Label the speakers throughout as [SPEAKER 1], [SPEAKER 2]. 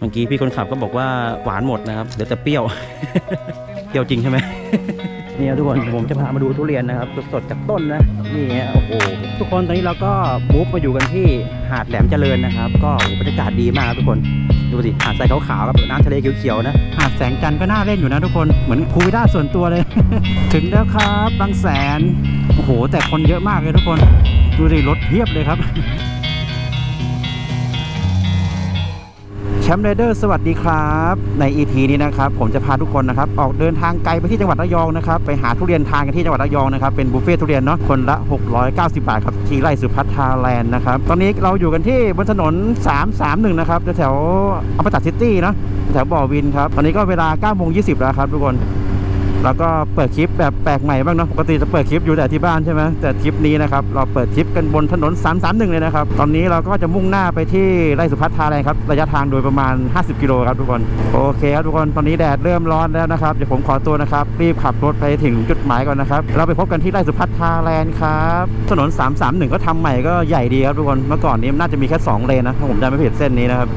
[SPEAKER 1] เมื่อกี้พี่คนขับก็บอกว่าหวานหมดนะครับเหลือแต่เปรี้ยว เปรี้ยวจริงใช่ไหมนี่ครับทุกคนผมจะพามาดูทุเรียนนะครับสดๆจากต้นนะนี่ฮะโอ้โหทุกคนตอนนี้เราก็มูฟมาอยู่กันที่หาดแหลมเจริญนะครับ ก็บรรยากาศดีมากครับทุกคนดูสิหาดทรายขาวๆกับน้ำทะเลเขียวๆนะหาดแสงจันทร์ก็น่าเล่นอยู่นะทุกคนเหมือนภูวิลล่าส่วนตัวเลย ถึงแล้วครับบางแสนโอ้โหแต่คนเยอะมากเลยทุกคน ดูสิรถเพียบเลยครับ ชมป์เรเดอร์สวัสดีครับ ใน EP นี้นะครับผมจะพาทุกคนนะครับออกเดินทางไกลไปที่จังหวัดระยองนะครับไปหาทุเรียนทานกันที่จังหวัดระยองนะครับเป็นบุฟเฟ่ทุเรียนเนาะคนละ 690 บาทครับที่ไร่สุพัฒนาแลนด์นะครับตอนนี้เราอยู่กันที่บนถนน 331 นะครับแถวอัปปตัดซิตี้เนาะแถวบ่อวินครับ ตอนนี้ก็เวลา9โมง20 แล้วครับทุกคน แล้วก็เปิดคลิปแบบแปลกใหม่บ้างเนาะปกติจะเปิดคลิปอยู่แต่ที่บ้านใช่ไหมแต่ทริปนี้นะครับเราเปิดคลิปกันบนถนน 331 เลยนะครับ ตอนนี้เราก็จะมุ่งหน้าไปที่ไร่สุพัฒนาแลนด์ครับระยะทางโดยประมาณ 50 กิโลครับทุกคนโอเคครับทุกคนตอนนี้แดดเริ่มร้อนแล้วนะครับเดี๋ยวผมขอตัวนะครับรีบขับรถไปถึงจุดหมายก่อนนะครับเราไปพบกันที่ไร่สุพัฒนาแลนด์ครับถนน 331 ก็ทำใหม่ก็ใหญ่ดีครับทุกคนเมื่อก่อนนี้น่าจะมีแค่สองเลนนะถ้าผมจำไม่ผิดเส้นนี้นะครับ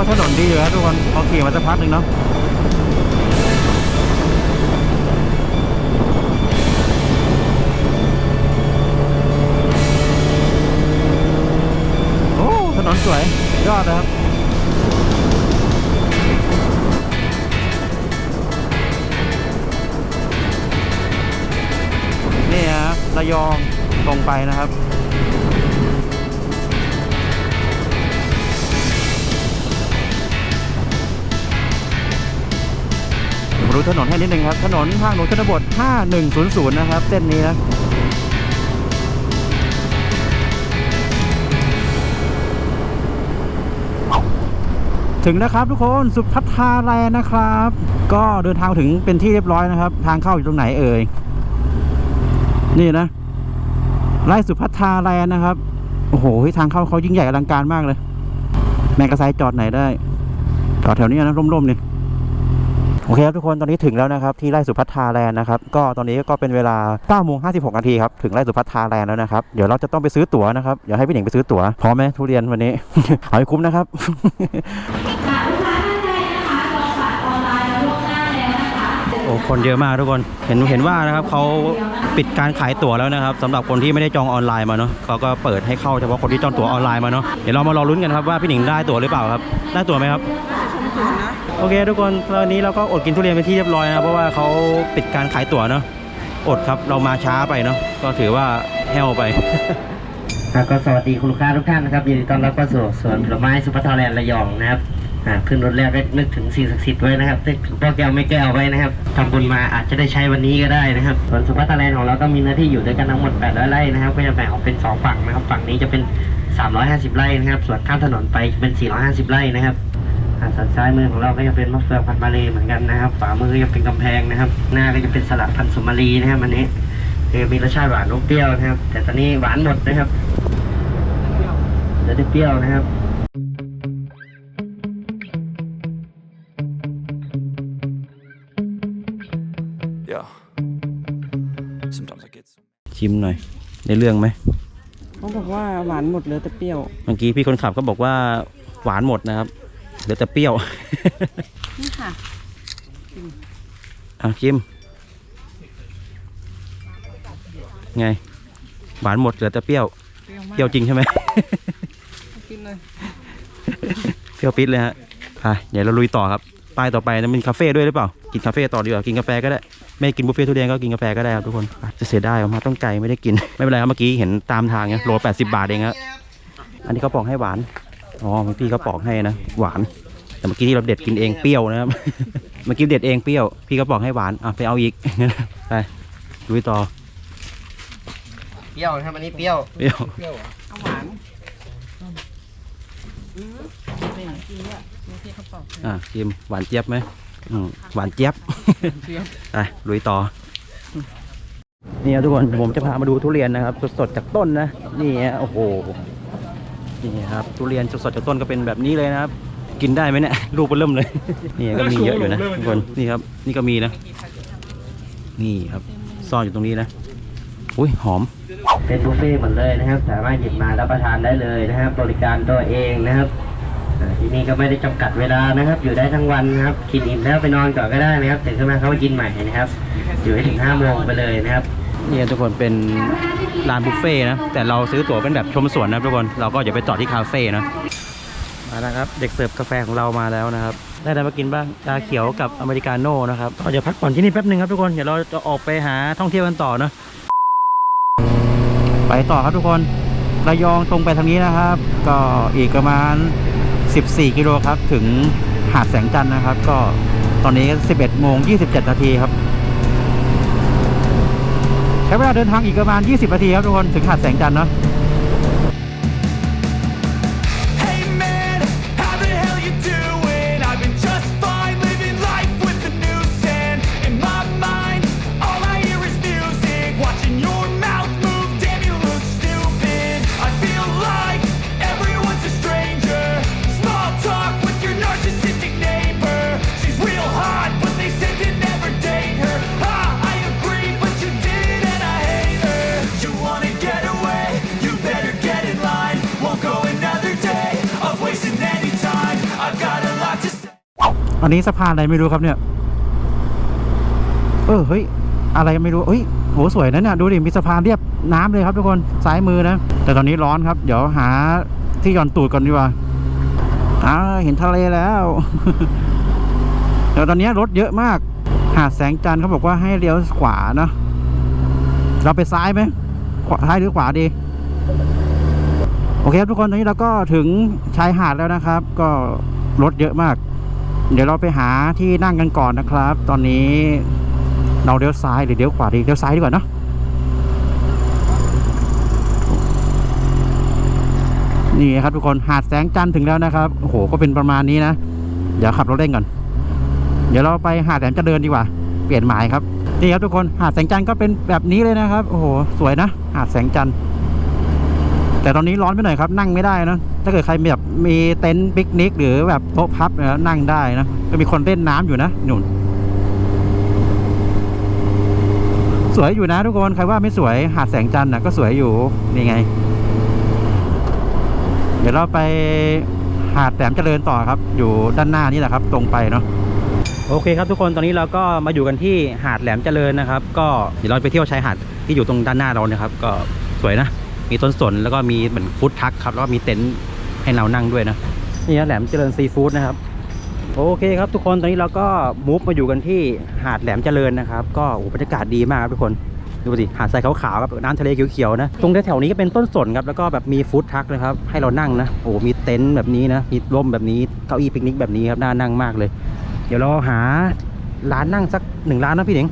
[SPEAKER 1] ก็ถนนดีอยู่แล้วทุกคนพอขี่มาสักพักหนึ่งเนาะโอ้ถนนสวยยอดนะครับนี่ฮะระยองตรงไปนะครับ ดูถนนให้นิดนึงครับ ถนนทางหลวงชนบท 5100 นะครับ เส้นนี้นะถึงนะครับทุกคนสุพัฒนาแลนะครับ ก็เดินทางถึงเป็นที่เรียบร้อยนะครับ ทางเข้าอยู่ตรงไหนเอ่ยนี่นะไร่สุพัฒนาแลนด์นะครับโอ้โหทางเข้าเขายิ่งใหญ่อลังการมากเลย แมงกระไซจอดไหนได้จอดแถวนี้นะร่มๆนี่ โอเคครับทุกคนตอนนี้ถึงแล้วนะครับที่ไร่สุพัฒนาแลนด์นะครับก็ตอนนี้ก็เป็นเวลา9โมง56นาทีครับถึงไร่สุพัฒนาแลนด์แล้วนะครับเดี๋ยวเราจะต้องไปซื้อตั๋วนะครับเดี๋ยวให้พี่หนิงไปซื้อตั๋วพร้อมไหมทุเรียนวันนี้เอาให้คุ้มนะครับโอ้คนเยอะมากทุกคนเห็นเห็นว่านะครับเขาปิดการขายตั๋วแล้วนะครับสำหรับคนที่ไม่ได้จองออนไลน์มาเนาะเขาก็เปิดให้เข้าเฉพาะคนที่จองตั๋วออนไลน์มาเนาะเดี๋ยวเรามารอลุ้นกันครับว่าพี่หนิงได้ตั๋วหรือเปล่าครับ ได้ตั๋วไหมครับ โอเคทุกคนตอนนี้เราก็อดกินทุเรียนเป็นที่เรียบร้อยนะเพราะว่าเขาปิดการขายตั๋วเนาะอดครับเรามาช้าไปเนาะก็ถือว่าแห้วไป
[SPEAKER 2] ครับก็สวัสดีคุณลูกค้าทุกท่านนะครับยินดีต้อนรับเข้าสู่สวนผลไม้สุพัฒนาแลนด์ระยองนะครับอ่าขึ้นรถแรกก็นึกถึงสิ่งศักดิ์สิทธิ์ไว้นะครับนึกถึงพ่อแก้วไม่แก้วไว้นะครับทำบุญมาอาจจะได้ใช้วันนี้ก็ได้นะครับสวนสุพัฒนาแลนด์ของเราก็มีเนื้อที่อยู่ด้วยกันทั้งหมด800ไร่นะครับก็จะแบ่งออกเป็นสองฝั่งนะครับฝั่งนี้จะเป็น 350 ไร่นะครับส่วนข้ามถนนไปเป็น 450 ไร่นะครับ ส่วนซ้ายมือของเราก็จะเป็นมะเฟืองพันธุ์มาเลเหมือนกันนะครับขวามือก็จะเป็นกำแพงนะครับ หน้าก็จะเป็นสลัดพันธุ์สุมาลีนะครับอันนี้คือมีรสชาติหวานนมเปรี้ยวนะครับ แต่ตอนนี้หวานหมดนะครับเดี๋ยวได้เปรี้ยวนะครับ
[SPEAKER 3] Yeah. Sometimes I get some.
[SPEAKER 1] ชิมหน่อยในเรื่องไหม
[SPEAKER 4] เขาบอกว่าหวานหมดเหลือแต่เปรี้ยว
[SPEAKER 1] เมื่อกี้พี่คนขับก็บอกว่าหวานหมดนะครับ เหลือแต่เปรี้ยว
[SPEAKER 4] นี่ค่ะ
[SPEAKER 1] อะชิมไง หวานหมดเหลือแต่เปรี้ยว
[SPEAKER 4] เปรี้ยวมาก
[SPEAKER 1] เปรี้ยวจริงใช่ไหม
[SPEAKER 4] กินเลย
[SPEAKER 1] เปรี้ยวปิดเลยฮะอะเดี๋ยวเราลุยต่อครับป้ายต่อไปนะมันคาเฟ่ด้วยหรือเปล่า กินคาเฟ่ต่อดีกว่า กินกาแฟก็ได้ ไม่กินบุฟเฟ่ต์ทุเรียนก็กินกาแฟก็ได้ครับทุกคนอะจะเสียดายออกมาต้องไกลไม่ได้กิน ไม่เป็นไรครับเมื่อกี้เห็นตามทางไงโลแปดสิบาทเองครับ อันนี้เขาปอกให้หวาน อ๋อเมื่อกี้เขาปอกให้นะ หวาน แต่เมื่อกี้ที่เราเด็ดกินเองเปรี้ยวนะครับ เมื่อกี้เด็ดเองเปรี้ยว พี่ก็บอกให้หวาน อะไปเอาอีก ไปลุยต่อ
[SPEAKER 2] เปรี้ยวนะครับอันนี้เปรี้ยว
[SPEAKER 1] เปรี้ยว
[SPEAKER 4] เอาหวานอืมเป็นอย่างที่เนี่ยมีที่เขาบอก
[SPEAKER 1] อะชิมหวานเจี๊ยบไหมอืมหวานเจี๊ยบ
[SPEAKER 4] เปรี้ยว
[SPEAKER 1] ไปลุยต่อนี่ครับทุกคนผมจะพามาดูทุเรียนนะครับ สดๆจากต้นนะ นี่ฮะโอ้โห นี่ครับทุเรียนสดๆจากต้นก็เป็นแบบนี้เลยนะครับ กินได้ไหมเนี่ยลูกเริ่มเลย นี่ก็มีเยอะอยู่นะทุกคนนี่ครับ นี่ก็มีนะ นี่ครับซ่อนอยู่ตรงนี้นะอุ้ยหอม
[SPEAKER 2] เป็นบุฟเฟ่ต์หมดเลยนะครับ สามารถหยิบมารับประทานได้เลยนะครับ บริการตัวเองนะครับอ่าที่นี่ก็ไม่ได้จำกัดเวลานะครับ อยู่ได้ทั้งวันนะครับกินอิ่มแล้วไปนอนก่อนก็ได้นะครับตื่นขึ้นมาเขาก็กินใหม่นะครับ อยู่ให้ถึงห้าโมงไปเลยนะครับ
[SPEAKER 1] นี่ทุกคนเป็นร้านบุฟเฟ่นะ แต่เราซื้อตั๋วเป็นแบบชมสวนนะทุกคน เราก็อย่าไปจอดที่คาเฟ่นะ มาแล้วครับ เด็กเสิร์ฟกาแฟของเรามาแล้วนะครับ ได้อะไรมากินบ้าง ชาเขียวกับอเมริกาโน่นะครับก็จะพักผ่อนที่นี่แป๊บหนึ่งครับทุกคน เดี๋ยวเราจะออกไปหาท่องเที่ยวกันต่อเนะ ไปต่อครับทุกคน ระยองตรงไปทางนี้นะครับ ก็อีกประมาณ 14 กิโลครับ ถึงหาดแสงจันทร์นะครับ ก็ตอนนี้ 11โมง27 นาทีครับ ใช้เวลาเดินทางอีกประมาณ 20 นาทีครับทุกคน ถึงหาดแสงจันทร์เนาะ นนี้สะพานอะไรไม่รู้ครับเนี่ย เออเฮ้ย อะไรไม่รู้เฮ้ยโหสวยนะเนี่ยดูดิมีสะพานเรียบน้ำเลยครับทุกคนซ้ายมือนะ แต่ตอนนี้ร้อนครับ เดี๋ยวหาที่หย่อนตูดก่อนดีกว่าอ่าเห็นทะเลแล้วเดี๋ยวตอนนี้รถเยอะมาก หาดแสงจันทร์เขาบอกว่าให้เลี้ยวขวาเนาะเราไปซ้ายไหมขวาซ้ายหรือขวาดีโอเคครับทุกคนตอนนี้เราก็ถึงชายหาดแล้วนะครับ ก็รถเยอะมาก เดี๋ยวเราไปหาที่นั่งกันก่อนนะครับ ตอนนี้เราเลี้ยวซ้ายหรือเลี้ยวขวาดีเลี้ยวซ้ายดีกว่าเนะนี่ครับทุกคนหาดแสงจันทร์ถึงแล้วนะครับโอ้โหก็เป็นประมาณนี้นะ เดี๋ยวขับรถเล่นก่อน เดี๋ยวเราไปหาดแหลมเจริญดีกว่า เปลี่ยนหมายครับนี่ครับทุกคนหาดแสงจันทร์ก็เป็นแบบนี้เลยนะครับ โอ้โหสวยนะ หาดแสงจันทร์ แต่ตอนนี้ร้อนไปหน่อยครับนั่งไม่ได้นะถ้าเกิดใครแบบมีเต็นท์ปิกนิก หรือแบบโต๊ะพับนะนั่งได้นะก็มีคนเล่นน้ำอยู่นะหนุนสวยอยู่นะทุกคนใครว่าไม่สวยหาดแสงจันทร์นะก็สวยอยู่นี่ไง เดี๋ยวเราไปหาดแหลมเจริญต่อครับ อยู่ด้านหน้านี่แหละครับ ตรงไปเนาะโอเคครับทุกคนตอนนี้เราก็มาอยู่กันที่หาดแหลมเจริญนะครับ ก็เดี๋ยวเราไปเที่ยวชายหาดที่อยู่ตรงด้านหน้าเราเนะครับ ก็สวยนะ มีต้นสนแล้วก็มีเหมือนฟู้ดทักครับ แล้วก็มีเต็นท์ให้เรานั่งด้วยนะนี่นะแหลมเจริญซีฟู้ดนะครับ โอเคครับทุกคนตอนนี้เราก็มูฟมาอยู่กันที่หาดแหลมเจริญนะครับ ก็โอ้บรรยากาศดีมากครับทุกคนดูสิหาดทรายขาวๆครับน้ำทะเลเขียวๆนะตรงแถวๆนี้ก็เป็นต้นสนครับแล้วก็แบบมีฟู้ดทักนะครับ ให้เรานั่งนะโอ้มีเต็นท์แบบนี้นะมีร่มแบบนี้เก้าอี้ปิกนิกแบบนี้ครับน่านั่งมากเลย เดี๋ยวเราหาร้านนั่งสักหนึ่งร้านนะพี่หนิง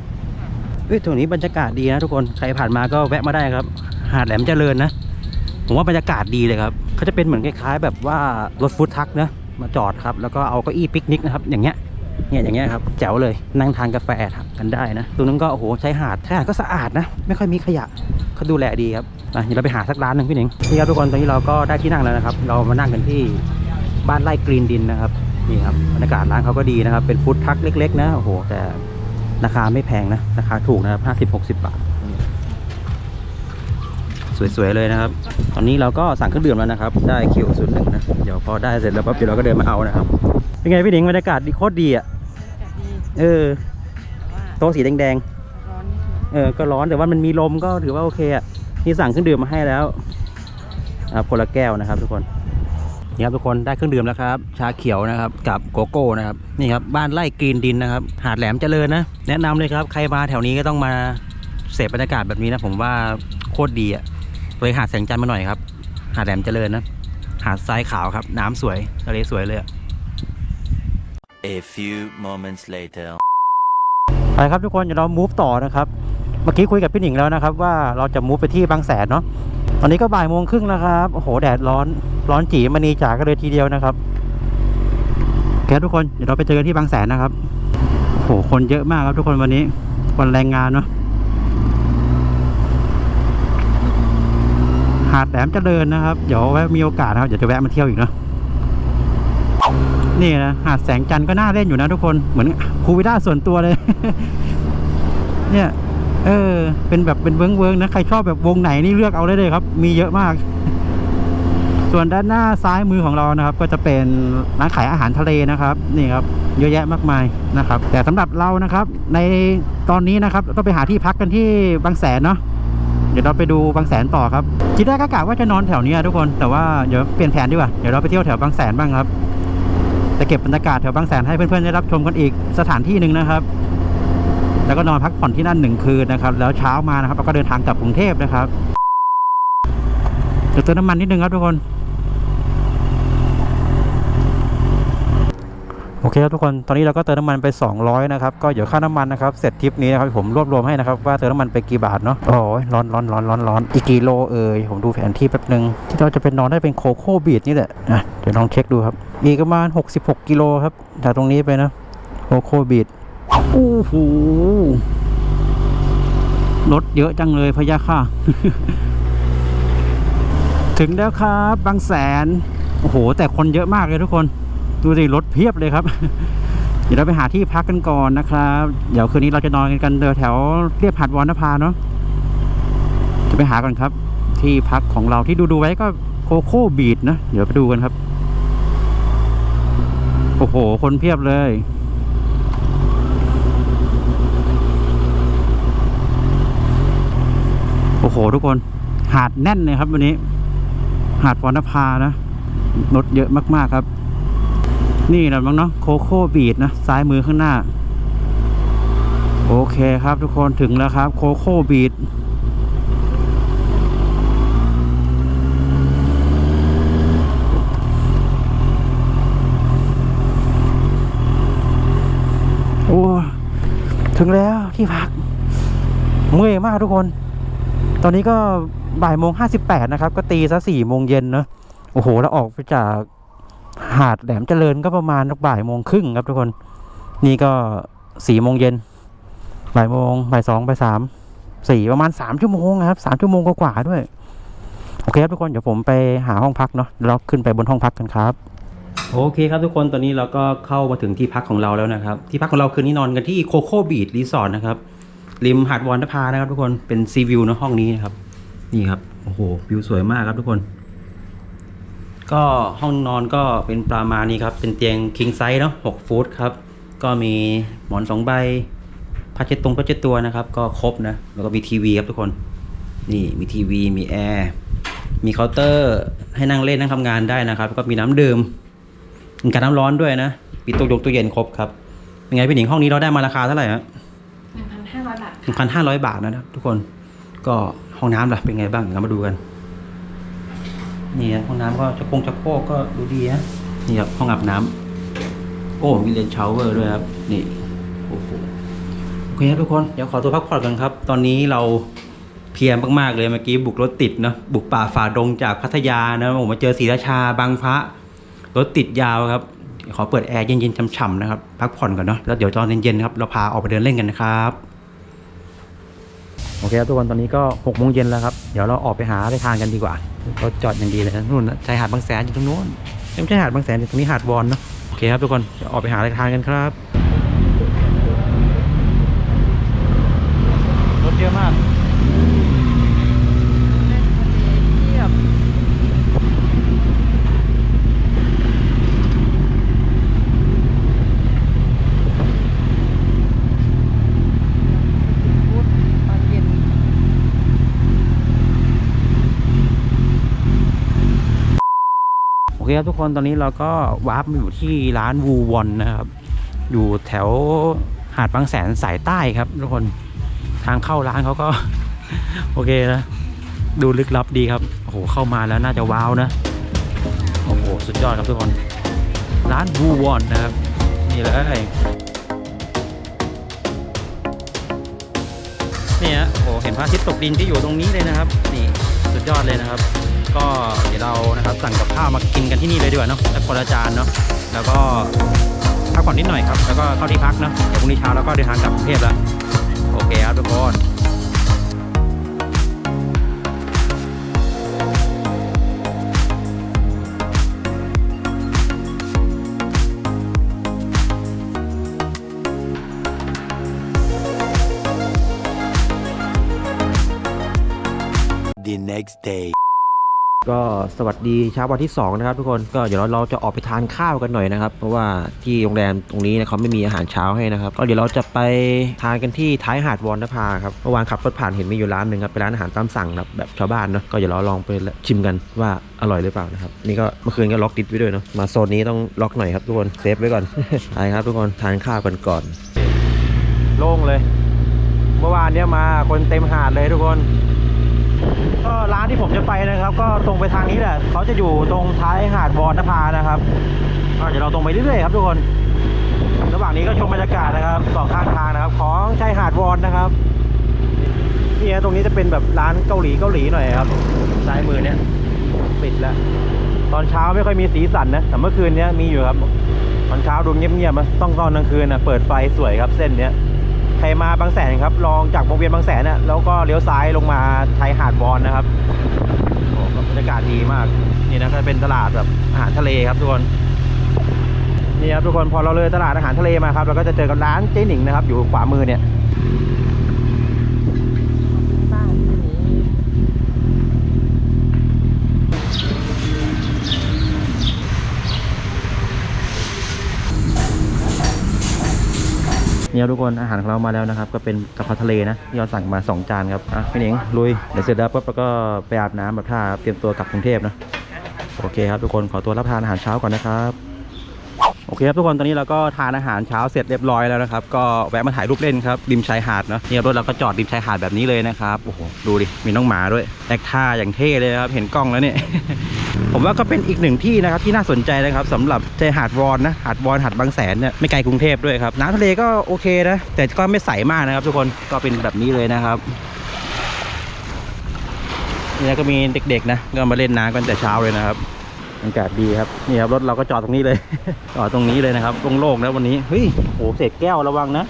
[SPEAKER 1] เอ้ยตรงนี้บรรยากาศดีนะทุกคนใครผ่านมาก็แวะมาได้ครับ หาดแหลมเจริญนะ ผมว่าบรรยากาศดีเลยครับเขาจะเป็นเหมือนคล้ายๆ แบบว่ารถฟู้ดทักนะมาจอดครับ แล้วก็เอาเก้าอี้ปิกนิกนะครับ อย่างเงี้ยเนี่ยอย่างเงี้ยครับแจ๋วเลยนั่งทานกาแฟกันได้นะตรงนั้นก็โอ้โหใช้หาดชายหาดก็สะอาดนะ ไม่ค่อยมีขยะเขาดูแลดีครับอะเดี๋ยวเราไปหาสักร้านหนึ่งพี่หนิงนี่ครับทุกคนตอนนี้เราก็ได้ที่นั่งแล้วนะครับ เรามานั่งกันที่บ้านไร่กรีนดินนะครับนี่ครับบรรยากาศร้านเขาก็ดีนะครับ เป็นฟู้ดทักเล็ก ๆ นะโอ้โหแต่ราคาไม่แพงนะราคาถูกนะครับห้าสิบหกสิบบาท สวยๆเลยนะครับ ตอนนี้เราก็สั่งเครื่องดื่มแล้วนะครับ ได้คิวศูนย์หนึ่งนะ เดี๋ยวพอได้เสร็จแล้วปั๊บเดี๋ยวเราก็เดินมาเอานะครับ เป็นไงพี่หนิงบรรยากาศดีโคตรดีอะ
[SPEAKER 4] จัดดี
[SPEAKER 1] เออ
[SPEAKER 4] ว่า
[SPEAKER 1] โต๊ะสีแดง
[SPEAKER 4] ร้อนนิดนึง
[SPEAKER 1] ๆ เออ ก็ร้อนแต่ว่ามันมีลมก็ถือว่าโอเคอะ นี่สั่งเครื่องดื่มมาให้แล้วอ่าคนละแก้วนะครับ ทุกคน นี่ครับทุกคนได้เครื่องดื่มแล้วครับ ชาเขียวนะครับ กับโกโก้นะครับ นี่ครับบ้านไร่กรีนดินนะครับ หาดแหลมเจริญนะ แนะนำเลยครับ ใครมาแถวนี้ก็ต้องมาเสพบรรยากาศแบบนี้นะผมว่าโคตรดีอะ เลยหาดแสงจันทร์มาหน่อยครับ หาดแหลมเจริญนะ หาดทรายขาวครับ น้ำสวยทะเลสวยเลยอะ
[SPEAKER 5] A few moments later.
[SPEAKER 1] ไปครับทุกคนเดี๋ยวเรามูฟต่อนะครับ เมื่อกี้คุยกับพี่หนิงแล้วนะครับ ว่าเราจะมูฟไปที่บางแสนเนาะ ตอนนี้ก็บ่ายโมงครึ่งแล้วครับ โอ้โห แดดร้อน ร้อนจีมณีจ๋ากันเลยทีเดียวนะครับโอเคทุกคน เดี๋ยวเราไปเจอกันที่บางแสนนะครับ โอ้โห คนเยอะมากครับทุกคนวันนี้ วันแรงงานเนาะาดแหลมเจริญนะครับ เดี๋ยวไว้มีโอกาสนะครับเดี๋ยวจะแวะมาเที่ยวอีกเนาะนี่นะหาดแสงจันทร์ก็น่าเล่นอยู่นะทุกคนเหมือนภูวิลล่าส่วนตัวเลย เนี่ยเออ เป็นแบบเป็นเวิ้งเวิ้งๆนะใครชอบแบบวงไหนนี่เลือกเอาได้เลยครับ มีเยอะมาก ส่วนด้านหน้าซ้ายมือของเรานะครับ ก็จะเป็นร้านขายอาหารทะเลนะครับ นี่ครับ เยอะแยะมากมายนะครับ แต่สำหรับเรานะครับ ในตอนนี้นะครับต้องไปหาที่พักกันที่บางแสนเนาะเดี๋ยวเราไปดูบางแสนต่อครับทีแรกก็กะว่าจะนอนแถวเนี้ยทุกคนแต่ว่าเดี๋ยวเปลี่ยนแผนดีกว่าเดี๋ยวเราไปเที่ยวแถวบางแสนบ้างครับจะเก็บบรรยากาศแถวบางแสนให้เพื่อนๆได้รับชมกันอีกสถานที่หนึ่งนะครับ แล้วก็นอนพักผ่อนที่นั่นหนึ่งคืนนะครับ แล้วเช้ามานะครับเราก็เดินทางกลับกรุงเทพนะครับเดี๋ยวเติมน้ำมันนิดนึงครับทุกคน อเคครับทุกคน ตอนนี้เราก็เติมน้ำมันไป 200 นะครับ ก็เดี๋ยวค่าน้ำมันนะครับ เสร็จทริปนี้นะครับผมรวบรวมให้นะครับว่าเติมน้ำมันไปกี่บาทเนาะ โอ้ยร้อนร้อนร้อนร้อนร้อนอีกกี่โลเอ่ย ผมดูแผนที่แป๊บนึง ที่เราจะเป็นนอนได้เป็นโคโค่บีดนี่แหละอะเดี๋ยวลองเช็คดูครับอีกประมาณ 66 กิโลครับ จากตรงนี้ไปนะ โคโค่บีดโอ้โหรถเยอะจังเลยพะยะค่ะ ถึงแล้วครับบางแสน โอ้โห แต่คนเยอะมากเลยทุกคน ดูสิรถเพียบเลยครับ เดี๋ยวเราไปหาที่พักกันก่อนนะครับ เดี๋ยวคืนนี้เราจะนอนกันกันแถวเรียบหาดวอนนภาเนาะจะไปหากันครับ ที่พักของเราที่ดูดูไว้ก็โคโค่บีดนะ เดี๋ยวไปดูกันครับ โอ้โห คนเพียบเลยโอ้โห ทุกคน หาดแน่นเลยครับวันนี้ หาดวอนนภานะรถเยอะมาก ๆ ครับ นี่แหละมั้งเนาะโคโค่บีดนะซ้ายมือข้างหน้า โอเคครับทุกคนถึงแล้วครับโคโค่บีดโอ้ถึงแล้วที่พัก เมื่อยมากทุกคน ตอนนี้ก็บ่ายโมงห้าสิบแปดนะครับ ก็ตีซะสี่โมงเย็นเนอะโอ้โห แล้วออกไปจาก หาดแหลมเจริญก็ประมาณบ่ายโมงครึ่งครับทุกคน นี่ก็สี่โมงเย็นบ่ายโมงบ่ายสองบ่ายสามสี่ประมาณสามชั่วโมงครับสามชั่วโมงกว่าด้วย โอเคครับทุกคนเดี๋ยวผมไปหาห้องพักเนาะเราขึ้นไปบนห้องพักกันครับ โอเคครับทุกคนตอนนี้เราก็เข้ามาถึงที่พักของเราแล้วนะครับ ที่พักของเราคืนนี้นอนกันที่โคโค่บีชรีสอร์ทนะครับริมหาดวอนนภานะครับทุกคนเป็นซีวิวนะห้องนี้นะครับ นี่ครับโอ้โหวิวสวยมากครับทุกคน ก็ห้องนอนก็เป็นประมาณนี้ครับ เป็นเตียงคิงไซส์เนาะหกฟุตครับ ก็มีหมอนสองใบผ้าเช็ดตรงผ้าเช็ดตัวนะครับ ก็ครบนะ แล้วก็มีทีวีครับทุกคน นี่มีทีวี มีแอร์ มีเคาน์เตอร์ให้นั่งเล่นนั่งทำงานได้นะครับแล้วก็มีน้ำดื่ม มีการน้ำร้อนด้วยนะ มีตู้ยกตู้เย็นครบครับ เป็นไงพี่หนิงห้องนี้เราได้มาราคาเท่าไหร่ฮะ
[SPEAKER 6] หนึ่งพันห้าร้อยบาท
[SPEAKER 1] หนึ่งพันห้าร้อยบาทนะครับทุกคน ก็ห้องน้ำล่ะเป็นไงบ้างเดี๋ยวเรามาดูกัน นี่นะห้องน้ำก็จะคงจะโคกก็ดูดีนะนี่ครับห้องอาบน้ำโอ้มีเลนชาวเวอร์ด้วยครับ นี่โอ้โหโอเคครับทุกคนเดี๋ยวขอตัวพักผ่อนกันครับ ตอนนี้เราเพลียมากๆเลยเมื่อกี้บุกรถติดเนอะบุกป่าฝ่าดงจากพัทยานะผมมาเจอศรีราชาบางพระรถติดยาวครับ ขอเปิดแอร์เย็นๆฉ่ำๆนะครับ พักผ่อนก่อนเนาะแล้วเดี๋ยวตอนเย็นๆครับเราพาออกไปเดินเล่นกันนะครับ โอเคครับทุกคนตอนนี้ก็หกโมงเย็นแล้วครับ เดี๋ยวเราออกไปหาอะไรทานกันดีกว่าเราจอดอย่างดีเลยนะนู่นชายหาดบางแสนอยู่ตรงนู้นไม่ใช่หาดบางแสนอยู่ตรงนี้หาดวอนเนาะโอเคครับทุกคนเดี๋ยวออกไปหาอะไรทานกันครับรถเยอะมาก
[SPEAKER 4] ตอนเย็น
[SPEAKER 1] โอ เคครับทุกคนตอนนี้เราก็วาร์ปมาอยู่ที่ร้านวูวอนนะครับ อยู่แถวหาดบางแสนสายใต้ครับ ทุกคนทางเข้าร้านเขาก็ โอเคนะ ดูลึกลับดีครับโอ้โหเข้ามาแล้วน่าจะว้าวนะโอ้โหสุดยอดครับทุกคน ร้านวูวอนนะครับ นี่เลยนี่ฮะโอ้เห็นพระอาทิตย์ตกดินที่อยู่ตรงนี้เลยนะครับ นี่สุดยอดเลยนะครับ ก็เดี๋ยวเรานะครับสั่งกับข้าวมากินกันที่นี่เลยดีกว่าเนาะแล้วคนละจานเนาะแล้วก็พักผ่อนนิดหน่อยครับ แล้วก็เข้าที่พักเนาะเดี๋ยวพรุ่งนี้เช้าเราก็เดินทางกลับกรุงเทพแล้วโอเคครับทุกคน The
[SPEAKER 5] next day.
[SPEAKER 1] ก็สวัสดีเช้าวันที่2นะครับทุกคนก็เดี๋ยวเราจะออกไปทานข้าวกันหน่อยนะครับ เพราะว่าที่โรงแรมตรงนี้นะเขาไม่มีอาหารเช้าให้นะครับก็เดี๋ยวเราจะไปทานกันที่ท้ายหาดวอนนภาครับเมื่อวานขับรถผ่านเห็นมีอยู่ร้านหนึ่งครับเป็นร้านอาหารตามสั่งแบบแบบชาวบ้านเนาะก็เดี๋ยวเราลองไปชิมกันว่าอร่อยหรือเปล่านะครับนี่ก็เมื่อคืนก็ล็อกดิสไว้ด้วยเนาะมาโซนนี้ต้องล็อกหน่อยครับทุกคนเซฟไว้ก่อนไปครับทุกคนทานข้าวกันก่อน โล่งเลย เมื่อวานเนี้ยมาคนเต็มหาดเลยทุกคน ก็ร้านที่ผมจะไปนะครับ ก็ตรงไปทางนี้แหละเขาจะอยู่ตรงท้ายหาดวอนนภานะครับเดี๋ยวเราตรงไปเรื่อยๆครับทุกคน ระหว่างนี้ก็ชมบรรยากาศนะครับสองข้างทางนะครับ ของชายหาดวอนนะครับนี่ฮะตรงนี้จะเป็นแบบร้านเกาหลีเกาหลีหน่อยครับซ้ายมือเนี้ยปิดแล้วตอนเช้าไม่ค่อยมีสีสันนะแต่เมื่อคืนเนี้ยมีอยู่ครับ ตอนเช้าดูเงียบๆนะต้องตอนกลางคืนนะเปิดไฟสวยครับเส้นเนี้ย ใครมาบางแสนครับลองจากวงเวียนบางแสนน่ะแล้วก็เลี้ยวซ้ายลงมาชายหาดบอลนะครับโอ้บรรยากาศดีมาก นี่นะก็เป็นตลาดแบบอาหารทะเลครับทุกคนนี่ครับทุกคนพอเราเลยตลาดอาหารทะเลมาครับเราก็จะเจอกับร้านเจ๊หนิงนะครับ อยู่ขวามือเนี่ย
[SPEAKER 4] บ้านที่นี้
[SPEAKER 1] นี่ครับทุกคนอาหารของเรามาแล้วนะครับ ก็เป็นกะเพราทะเลนะที่เราสั่งมา 2 จานครับอะพี่หนิงลุยเดี๋ยวเสร็จแล้วปุ๊บเราก็ไปอาบน้ำแบบท่าเตรียมตัวกลับกรุงเทพนะโอเคครับทุกคนขอตัวรับทานอาหารเช้าก่อนนะครับ โอเคครับทุกคนตอนนี้เราก็ทานอาหารเช้าเสร็จเรียบร้อยแล้วนะครับ ก็แวะมาถ่ายรูปเล่นครับริมชายหาดเนาะเนี่ยรถเราก็จอดริมชายหาดแบบนี้เลยนะครับโอ้โหดูดิมีน้องหมาด้วยแอคท่าอย่างเท่เลยครับเห็นกล้องแล้วเนี่ย ผมว่าก็เป็นอีกหนึ่งที่นะครับที่น่าสนใจนะครับสำหรับชายหาดวอนนะหาดวอนหาดบางแสนเนี่ยไม่ไกลกรุงเทพด้วยครับน้ำทะเลก็โอเคนะแต่ก็ไม่ใสมากนะครับ ทุกคนก็เป็นแบบนี้เลยนะครับนี่ก็มีเด็กๆนะก็มาเล่นน้ำกันแต่เช้าเลยนะครับ อากาศดีครับนี่ครับรถเราก็จอดตรงนี้เลย จอดตรงนี้เลยนะครับโล่งๆแล้ววันนี้เฮ้ยโหเศษแก้วระวังนะ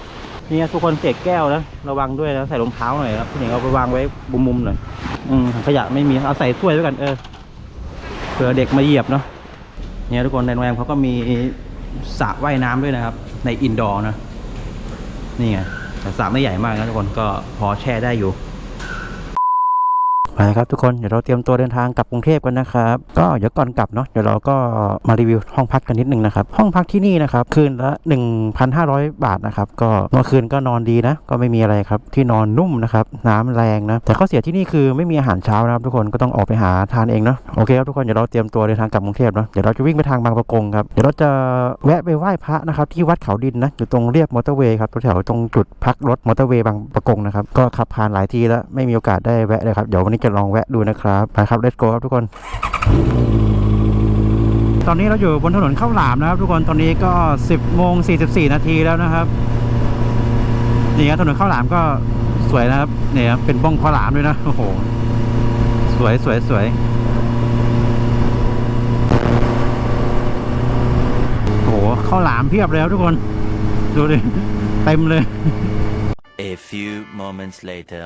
[SPEAKER 1] นี่ทุกคนเศษแก้วนะระวังด้วยนะใส่รองเท้าหน่อยครับพี่นิงเอาไปวางไว้มุมๆหน่อยอืมถังขยะไม่มีเอาใส่ถ้วยไว้กันเออเผื่อเด็กมาเหยียบเนาะเนี่ยทุกคนในโรงแรมเขาก็มีสระว่ายน้ำด้วยนะครับ ในอินดอร์นะนี่ไงแต่สระไม่ใหญ่มากนะทุกคนก็พอแช่ได้อยู่ ไปครับทุกคนเดี๋ยวเราเตรียมตัวเดินทางกลับกรุงเทพกันนะครับก็เดี๋ยวก่อนกลับเนาะเดี๋ยวเราก็มารีวิวห้องพักกันนิดนึงนะครับห้องพักที่นี่นะครับคืนละ 1,500 บาทนะครับก็เมื่อคืนก็นอนดีนะ ก็ไม่มีอะไรครับที่นอนนุ่มนะครับน้ำแรงนะแต่ข้อเสียที่นี่คือไม่มีอาหารเช้านะครับทุกคนก็ต้องออกไปหาทานเองเนาะโอเคครับทุกคนเดี๋ยวเราเตรียมตัวเดินทางกลับกรุงเทพเนาะเดี๋ยวเราจะวิ่งไปทางบางประกงครับเดี๋ยวเราจะแวะไปไหว้พระนะครับที่วัดเขาดินนะอยู่ตรงเรียบมอเตอร์เวย์ครับแถวตรงจุดพักรถมอเตอร์เวย์บางประกงนะครับก็ขับผ่านหลายทีแล้วไม่มีโอกาสได้แวะเลยครับเดี๋ยววันนี้จะลองแวะดูนะครับ ไปครับ let's go ครับทุกคน ตอนนี้เราอยู่บนถนนข้าวหลามนะครับทุกคน ตอนนี้ก็ 10โมง44 นาทีแล้วนะครับ นี่ครับถนนข้าวหลามก็สวยนะครับ เนี่ยครับเป็นบ้องข้าวหลามด้วยนะ โอ้โห สวยสวยสวยโอ้โหข้าวหลามเพียบเลยครับทุกคน ดูดิ เต็มเลย
[SPEAKER 5] A few moments later.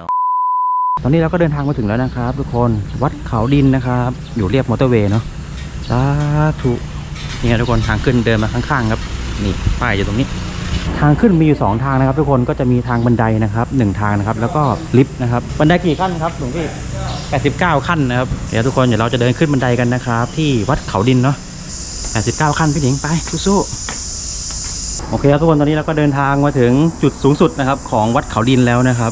[SPEAKER 1] ตอนนี้เราก็เดินทางมาถึงแล้วนะครับ ทุกคนวัดเขาดินนะครับ อยู่เรียบมอเตอร์เวย์เนาะสาธุเนี่ยทุกคนทางขึ้นเดินมาข้างๆครับ นี่ป้ายอยู่ตรงนี้ ทางขึ้นมีอยู่ 2 ทางนะครับ ทุกคนก็จะมีทางบันไดนะครับหนึ่งทางนะครับ แล้วก็ลิฟต์นะครับบันไดกี่ขั้นครับหลวงพี่89 ขั้นนะครับเดี๋ยวทุกคนเดี๋ยวเราจะเดินขึ้นบันไดกันนะครับ ที่วัดเขาดินเนาะ89 ขั้นพี่หญิงไปสู้ๆโอเคครับทุกคนตอนนี้เราก็เดินทางมาถึงจุดสูงสุดนะครับ ของวัดเขาดินแล้วนะครับ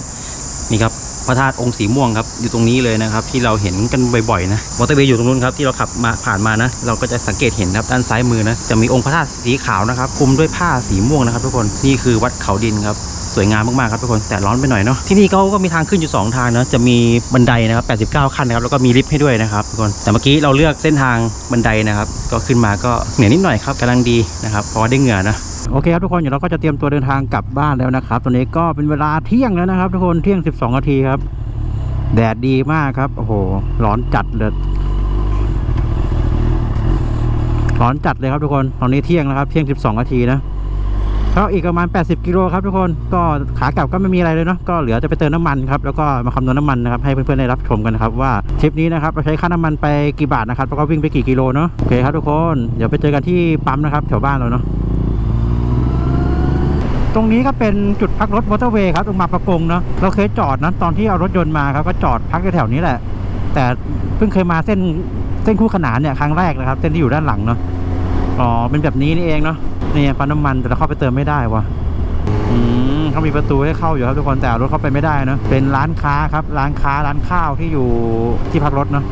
[SPEAKER 1] นี่ครับ พระธาตุองค์สีม่วงครับอยู่ตรงนี้เลยนะครับ ที่เราเห็นกันบ่อยๆนะมอเตอร์เวย์อยู่ตรงนู้นครับที่เราขับมาผ่านมานะ เราก็จะสังเกตเห็นครับด้านซ้ายมือนะจะมีองค์พระธาตุสีขาวนะครับคลุมด้วยผ้าสีม่วงนะครับ ทุกคนนี่คือวัดเขาดินครับสวยงามมากๆครับทุกคนแต่ร้อนไปหน่อยเนาะที่นี่เขาก็มีทางขึ้นอยู่สองทางนะจะมีบันไดนะครับ89 ขั้นนะครับแล้วก็มีลิฟต์ให้ด้วยนะครับทุกคนแต่เมื่อกี้เราเลือกเส้นทางบันไดนะครับ ก็ขึ้นมาก็เหนื่อยนิดหน่อยครับกำลังดีนะครับเพราะได้เหงื่อนะ โอเคครับทุกคนเดี๋ยวเราก็จะเตรียมตัวเดินทางกลับบ้านแล้วนะครับ ตอนนี้ก็เป็นเวลาเที่ยงแล้วนะครับ ทุกคนเที่ยง 12นาทีครับ แดดดีมากครับโอ้โหร้อนจัดเลยร้อนจัดเลยครับทุกคนตอนนี้เที่ยงแล้วครับ เที่ยง 12นาทีนะก็อีกประมาณ 80 กิโลครับทุกคนก็ขากลับก็ไม่มีอะไรเลยเนาะก็เหลือจะไปเติมน้ำมันครับแล้วก็มาคำนวณน้ำมันนะครับให้เพื่อนๆได้รับชมกันนะครับว่าทริปนี้นะครับเราใช้ค่าน้ำมันไปกี่บาทนะครับแล้วก็วิ่งไปกี่กิโลเนาะโอเคครับทุกคนเดี๋ยวไปเจอกันที่ปั๊มนะครับแถวบ้านเราเนาะ ตรงนี้ก็เป็นจุดพักรถมอเตอร์เวย์ครับตรงมาประกงเนาะเราเคยจอดนะตอนที่เอารถยนต์มาครับก็จอดพักแถวนี้แหละ แต่เพิ่งเคยมาเส้นเส้นคู่ขนานเนี่ยครั้งแรกนะครับ เส้นที่อยู่ด้านหลังเนาะอ๋อเป็นแบบนี้นี่เองเนาะนี่ปั๊มน้ำมันแต่เราเข้าไปเติมไม่ได้วะอืมเขามีประตูให้เข้าอยู่ครับทุกคนแต่รถเข้าไปไม่ได้เนาะเป็นร้านค้าครับ ร้านค้าร้านข้าวที่อยู่ที่พักรถเนาะ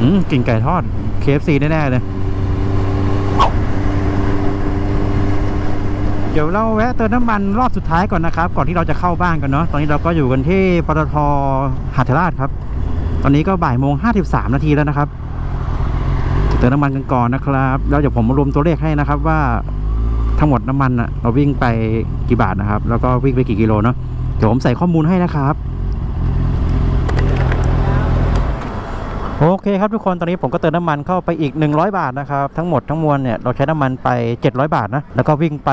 [SPEAKER 1] อืมกลิ่นไก่ทอด KFC แน่ๆเลย ดี๋ยวเราแวะเติมน้ำมันรอบสุดท้ายก่อนนะครับ ก่อนที่เราจะเข้าบ้านกันเนาะตอนนี้เราก็อยู่กันที่ปตทหาดทราชครับ ตอนนี้ก็บ่ายโมงห้าสิบสามนาทีแล้วนะครับเติมน้ำมันกันก่อนนะครับแล้วเดี๋ยวผมมารวมตัวเลขให้นะครับว่าทั้งหมดน้ำมันอะเราวิ่งไปกี่บาทนะครับ แล้วก็วิ่งไปกี่กิโลเนาะเดี๋ยวผมใส่ข้อมูลให้นะครับ โอเคครับทุกคนตอนนี้ผมก็เติมน้ำมันเข้าไปอีก 100 บาทนะครับ ทั้งหมดทั้งมวลเนี่ยเราใช้น้ำมันไป 700 บาทนะ แล้วก็วิ่งไป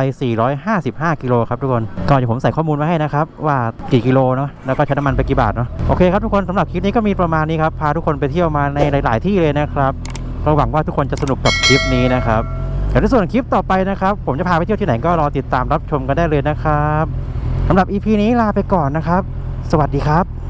[SPEAKER 1] 455 กิโลครับทุกคนก็เดี๋ยวผมใส่ข้อมูลไว้ให้นะครับ ว่ากี่กิโลเนาะแล้วก็ใช้น้ำมันไปกี่บาทเนาะโอเคครับทุกคนสำหรับคลิปนี้ก็มีประมาณนี้ครับพาทุกคนไปเที่ยวมาในหลาย ๆ ที่เลยนะครับก็หวังว่าทุกคนจะสนุกกับคลิปนี้นะครับเดี๋ยวในส่วนคลิปต่อไปนะครับ ผมจะพาไปเที่ยวที่ไหนก็รอติดตามรับชมกันได้เลยนะครับสำหรับ EP นี้ลาไปก่อนนะครับ สวัสดีครับ